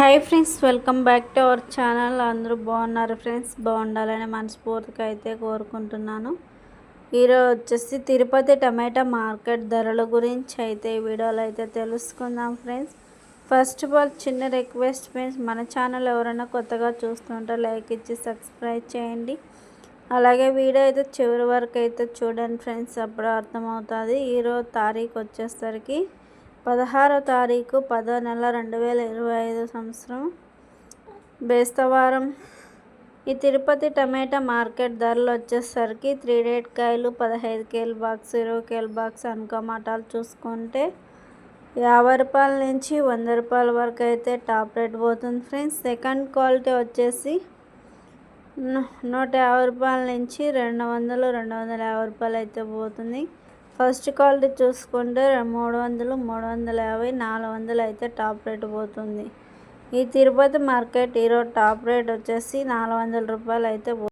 Hi friends welcome back to our channel. అందరూ బాగున్నారు friends? బాగుండాలని మనస్ఫూర్తిగా అయితే కోరుకుంటున్నాను. ఈరోజు వచ్చేసి తిరుపతి టమాటా మార్కెట్ ధరల గురించి అయితే ఈ వీడియోలో అయితే తెలుసుకుందాం ఫ్రెండ్స్. ఫస్ట్ ఆఫ్ ఆల్ చిన్న రిక్వెస్ట్ ఫ్రెండ్స్ మన ఛానల్ ఎవరైనా కొత్తగా చూస్తుంటే లైక్ ఇచ్చి సబ్స్క్రైబ్ చేయండి. అలాగే వీడియో అయితే చివరి వరకు అయితే చూడండి ఫ్రెండ్స్ అప్పుడు అర్థమవుతుంది. ఈరోజు తారీఖు వచ్చేసరికి పదహారో తారీఖు పదో నెల రెండు వేల ఇరవై ఐదు సంవత్సరం. బేస్తవారం. ఈ తిరుపతి టమాటా మార్కెట్ ధరలు వచ్చేసరికి త్రీ డేట్ కాయలు పదహైదు కేల్ బాక్స్ ఇరవై కేల్ బాక్స్ అనుకోమాటాలు చూసుకుంటే యాభై రూపాయల నుంచి వంద రూపాయల వరకు అయితే టాప్ రేట్ పోతుంది ఫ్రెండ్స్. సెకండ్ క్వాలిటీ వచ్చేసి నూట యాభై రూపాయల నుంచి రెండు వందలు రెండు వందల యాభై రూపాయలు అయితే పోతుంది. ఫస్ట్ క్వాలిటీ చూసుకుంటే మూడు వందలు మూడు వందల యాభై నాలుగు వందలు అయితే టాప్ రేట్ పోతుంది. ఈ తిరుపతి మార్కెట్ ఈరోజు టాప్ రేట్ వచ్చేసి నాలుగు వందల రూపాయలు అయితే